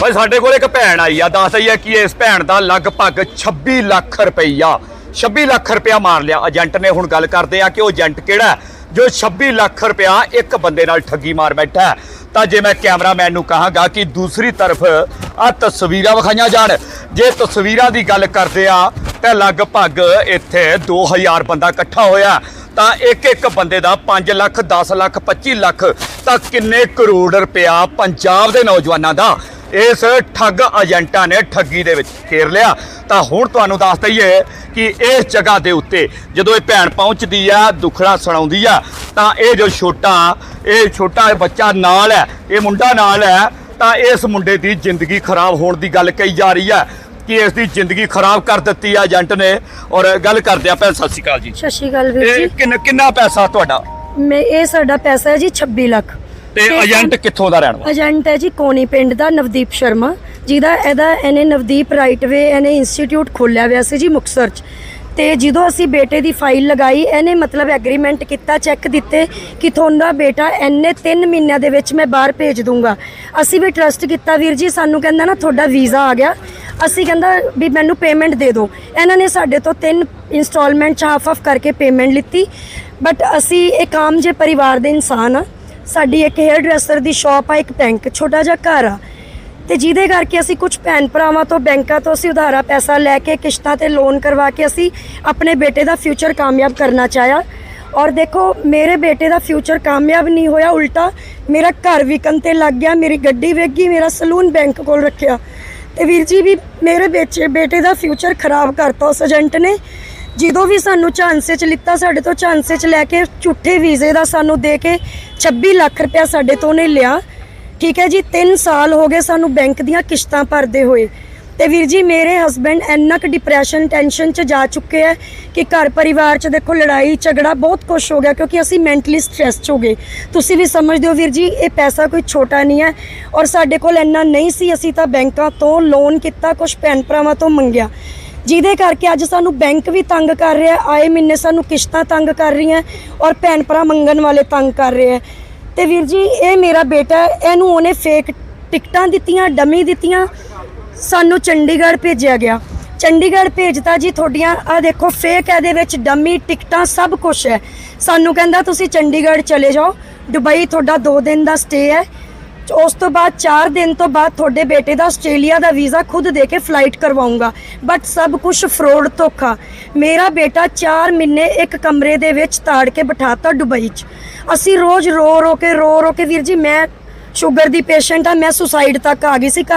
ਭਾਈ ਸਾਡੇ ਕੋਲ ਇੱਕ ਭੈਣ ਆਈ ਆ, ਦੱਸ ਰਹੀ ਹੈ ਕਿ ਇਸ ਭੈਣ ਦਾ ਲਗਭਗ 26 ਲੱਖ ਰੁਪਈਆ 26 ਲੱਖ ਰੁਪਇਆ ਮਾਰ ਲਿਆ। ਏਜੰਟ ਨੇ ਹੁਣ ਗੱਲ ਕਰਦੇ ਆ ਕਿ ਉਹ ਏਜੰਟ ਕਿਹੜਾ ਜੋ 26 ਲੱਖ ਰੁਪਇਆ ਇੱਕ ਬੰਦੇ ਨਾਲ ਠੱਗੀ ਮਾਰ ਬੈਠਾ ਤਾਂ ਜੇ ਮੈਂ ਕੈਮਰਾਮੈਨ ਨੂੰ ਕਹਾਂਗਾ ਕਿ ਦੂਸਰੀ ਤਰਫ ਆ ਤਸਵੀਰਾਂ ਵਿਖਾਈਆਂ ਜਾਣ। ਜੇ ਤਸਵੀਰਾਂ ਦੀ ਗੱਲ ਕਰਦੇ ਆ, ਤਾਂ ਲਗਭਗ ਇੱਥੇ 2000 ਬੰਦਾ ਇਕੱਠਾ ਹੋਇਆ। ਤਾਂ ਇੱਕ ਇੱਕ ਬੰਦੇ ਦਾ 5 ਲੱਖ 10 ਲੱਖ 25 ਲੱਖ ਤਾਂ ਕਿੰਨੇ ਕਰੋੜ ਰੁਪਇਆ ਪੰਜਾਬ ਦੇ ਨੌਜਵਾਨਾਂ ਦਾ ਇਸ ਠੱਗ ਏਜੰਟਾਂ ਨੇ ਠੱਗੀ ਦੇ ਵਿੱਚ ਘੇਰ ਲਿਆ। ਤਾਂ ਹੁਣ ਤੁਹਾਨੂੰ ਦੱਸ ਦਈਏ ਕਿ ਇਸ ਜਗ੍ਹਾ ਦੇ ਉੱਤੇ ਜਦੋਂ ਇਹ ਭੈਣ ਪਹੁੰਚਦੀ ਆ ਦੁਖੜਾ ਸੁਣਾਉਂਦੀ ਆ ਤਾਂ ਇਹ ਜੋ ਛੋਟਾ ਇਹ ਛੋਟਾ ਬੱਚਾ ਨਾਲ ਹੈ ਇਹ ਮੁੰਡਾ ਨਾਲ ਹੈ ਤਾਂ ਇਸ ਮੁੰਡੇ ਦੀ ਜ਼ਿੰਦਗੀ ਖਰਾਬ ਹੋਣ ਦੀ ਗੱਲ ਕਹੀ ਜਾ ਰਹੀ ਹੈ ਕਿ ਇਸ ਦੀ ਜ਼ਿੰਦਗੀ ਖਰਾਬ ਕਰ ਦਿੱਤੀ ਆ ਏਜੰਟ ਨੇ। ਔਰ ਗੱਲ ਕਰਦੇ ਆ ਭੈਣ ਸਤਿ ਸ਼੍ਰੀ ਅਕਾਲ ਜੀ। ਸਤਿ ਸ਼੍ਰੀ ਅਕਾਲ ਵੀਰ ਇਹ ਜੀ ਕਿੰਨ- ਕਿੰਨਾ ਪੈਸਾ ਤੁਹਾਡਾ? ਮੈਂ ਇਹ ਸਾਡਾ ਪੈਸਾ ਹੈ ਜੀ 26 ਲੱਖ। ਤੇ ਏਜੰਟ ਕਿੱਥੋਂ ਦਾ ਰਹਿਣ ਵਾਲਾ? ਏਜੰਟ ਹੈ ਜੀ ਕੋਨੀ ਪਿੰਡ ਦਾ ਨਵਦੀਪ ਸ਼ਰਮਾ। ਜਿਹਦਾ ਇਹਦਾ ਇਹਨੇ ਨਵਦੀਪ ਰਾਈਟਵੇ ਇਹਨੇ ਇੰਸਟੀਚਿਊਟ ਖੋਲਿਆ ਹੋਇਆ ਸੀ ਜੀ ਮੁਕਤਸਰ ਚ। ਤੇ ਜਦੋਂ ਅਸੀਂ ਬੇਟੇ ਦੀ ਫਾਈਲ ਲਗਾਈ ਇਹਨੇ ਮਤਲਬ ਐਗਰੀਮੈਂਟ ਕੀਤਾ ਚੈੱਕ ਦਿੱਤੇ ਕਿ ਤੁਹਾਡਾ ਬੇਟਾ ਇੰਨੇ 3 ਮਹੀਨਿਆਂ ਦੇ ਵਿੱਚ ਮੈਂ ਬਾਹਰ ਭੇਜ ਦੂੰਗਾ। ਅਸੀਂ ਵੀ ਟਰਸਟ ਕੀਤਾ ਵੀਰ ਜੀ ਸਾਨੂੰ ਕਹਿੰਦਾ ਨਾ ਤੁਹਾਡਾ ਵੀਜ਼ਾ ਆ ਗਿਆ। ਅਸੀਂ ਕਹਿੰਦਾ ਵੀ ਮੈਨੂੰ ਪੇਮੈਂਟ ਦੇ ਦਿਓ। ਇਹਨਾਂ ਨੇ ਸਾਡੇ ਤੋਂ ਤਿੰਨ ਇਨਸਟਾਲਮੈਂਟ ਚ ਹਾਫ ਹਾਫ ਕਰਕੇ ਪੇਮੈਂਟ ਲਿੱਤੀ। ਬਟ ਅਸੀਂ ਇੱਕ ਆਮ ਜੇ ਪਰਿਵਾਰ ਦੇ ਇਨਸਾਨ ਆ। ਸਾਡੀ ਇੱਕ ਹੇਅਰ ਡਰੈਸਰ ਦੀ ਸ਼ਾਪ ਆ, ਇੱਕ ਬੈਂਕ ਛੋਟਾ ਜਿਹਾ ਘਰ ਆ। ਤੇ ਜਿਹਦੇ ਕਰਕੇ ਅਸੀਂ ਕੁਝ ਭੈਣ ਭਰਾਵਾਂ ਤੋਂ, ਬੈਂਕਾਂ ਤੋਂ ਅਸੀਂ ਉਧਾਰਾ ਪੈਸਾ ਲੈ ਕੇ, ਕਿਸ਼ਤਾਂ ਤੇ ਲੋਨ ਕਰਵਾ ਕੇ ਅਸੀਂ ਆਪਣੇ ਬੇਟੇ ਦਾ ਫਿਊਚਰ ਕਾਮਯਾਬ ਕਰਨਾ ਚਾਹਿਆ। ਔਰ ਦੇਖੋ, ਮੇਰੇ ਬੇਟੇ ਦਾ ਫਿਊਚਰ ਕਾਮਯਾਬ ਨਹੀਂ ਹੋਇਆ, ਉਲਟਾ ਮੇਰਾ ਘਰ ਵਿਕਣ ਤੇ ਲੱਗ ਗਿਆ, ਮੇਰੀ ਗੱਡੀ ਵੇਚ ਗਈ, ਮੇਰਾ ਸਲੂਨ ਬੈਂਕ ਕੋਲ ਰੱਖਿਆ। ਤੇ ਵੀਰ ਜੀ ਵੀ ਮੇਰੇ ਬੱਚੇ, ਬੇਟੇ ਦਾ ਫਿਊਚਰ ਖਰਾਬ ਕਰਤਾ ਉਸ ਏਜੰਟ ਨੇ। ਜਦੋਂ ਵੀ ਸਾਨੂੰ ਝਾਂਸੇ ਚ ਲਿੱਤਾ ਸਾਡੇ ਤੋਂ ਝਾਂਸੇ ਚ ਲੈ ਕੇ ਝੂਠੇ ਵੀਜ਼ੇ ਦਾ ਸਾਨੂੰ ਦੇ ਕੇ 26 ਲੱਖ ਰੁਪਇਆ ਸਾਡੇ ਤੋਂ ਨੇ ਲਿਆ। ਠੀਕ ਹੈ ਜੀ 3 ਸਾਲ ਹੋ ਗਏ ਸਾਨੂੰ ਬੈਂਕ ਦੀਆਂ ਕਿਸ਼ਤਾਂ ਭਰਦੇ ਹੋਏ। ਤੇ ਵੀਰ ਜੀ, ਮੇਰੇ ਹਸਬੰਡ ਇੰਨਾ ਕੁ ਡਿਪਰੈਸ਼ਨ ਟੈਨਸ਼ਨ ਚ ਜਾ ਚੁੱਕੇ ਆ ਕਿ ਘਰ ਪਰਿਵਾਰ ਚ ਦੇਖੋ ਲੜਾਈ, ਝਗੜਾ ਬਹੁਤ ਕੁਝ ਹੋ ਗਿਆ ਕਿਉਂਕਿ ਅਸੀਂ ਮੈਂਟਲੀ ਸਟ੍ਰੈਸ ਚ ਹੋ ਗਏ। ਤੁਸੀਂ ਵੀ ਸਮਝਦੇ ਹੋ ਵੀਰ ਜੀ, ਇਹ ਪੈਸਾ ਕੋਈ ਛੋਟਾ ਨਹੀਂ ਹੈ ਔਰ ਸਾਡੇ ਕੋਲ ਇੰਨਾ ਨਹੀਂ ਸੀ, ਅਸੀਂ ਤਾਂ ਬੈਂਕਾਂ ਤੋਂ ਲੋਨ ਕੀਤਾ ਕੁਝ ਭੈਣ ਭਰਾਵਾਂ ਤੋਂ ਮੰਗਿਆ। ਜਿਹਦੇ ਕਰਕੇ ਅੱਜ ਸਾਨੂੰ ਬੈਂਕ ਵੀ ਤੰਗ ਕਰ ਰਿਹਾ ਆਏ ਮਹੀਨੇ ਸਾਨੂੰ ਕਿਸ਼ਤਾਂ ਤੰਗ ਕਰ ਰਹੀਆਂ ਔਰ ਭੈਣ ਭਰਾ ਮੰਗਣ ਵਾਲੇ ਤੰਗ ਕਰ ਰਹੇ ਆ ਤੇ ਵੀਰ ਜੀ, ਇਹ ਮੇਰਾ ਬੇਟਾ ਇਹਨੂੰ ਉਹਨੇ ਫੇਕ ਟਿਕਟਾਂ ਦਿੱਤੀਆਂ, ਡਮੀ ਦਿੱਤੀਆਂ, ਸਾਨੂੰ ਚੰਡੀਗੜ੍ਹ ਭੇਜਿਆ ਗਿਆ। ਚੰਡੀਗੜ੍ਹ ਭੇਜਤਾ ਜੀ ਤੁਹਾਡੀਆਂ ਆ ਦੇਖੋ ਫੇਕ ਇਹਦੇ ਵਿੱਚ ਡਮੀ, ਟਿਕਟਾਂ ਸਭ ਕੁਝ ਹੈ। ਸਾਨੂੰ ਕਹਿੰਦਾ ਤੁਸੀਂ ਚੰਡੀਗੜ੍ਹ ਚਲੇ ਜਾਓ। ਦੁਬਈ ਤੁਹਾਡਾ 2 ਦਿਨ ਦਾ ਸਟੇ ਹੈ। ਉਸ ਤੋਂ ਬਾਅਦ 4 ਦਿਨ ਤੋਂ ਬਾਅਦ ਤੁਹਾਡੇ ਬੇਟੇ ਦਾ ਆਸਟ੍ਰੇਲੀਆ ਦਾ ਵੀਜ਼ਾ ਖੁਦ ਦੇ ਕੇ ਫਲਾਈਟ ਕਰਵਾਉਂਗਾ। ਬਟ ਸਭ ਕੁਝ ਫਰੋਡ ਧੋਖਾ। ਮੇਰਾ ਬੇਟਾ 4 ਮਹੀਨੇ ਇੱਕ ਕਮਰੇ ਦੇ ਵਿੱਚ ਤਾੜ ਕੇ ਬਿਠਾਤਾ ਦੁਬਈ 'ਚ। ਅਸੀਂ ਰੋਜ਼ ਰੋ ਰੋ ਕੇ ਰੋ ਰੋ ਕੇ ਵੀਰ ਜੀ, ਮੈਂ ਸ਼ੂਗਰ ਦੀ ਪੇਸ਼ੈਂਟ ਆ, ਮੈਂ ਸੁਸਾਈਡ ਤੱਕ ਆ ਗਈ ਸੀ ਘਰ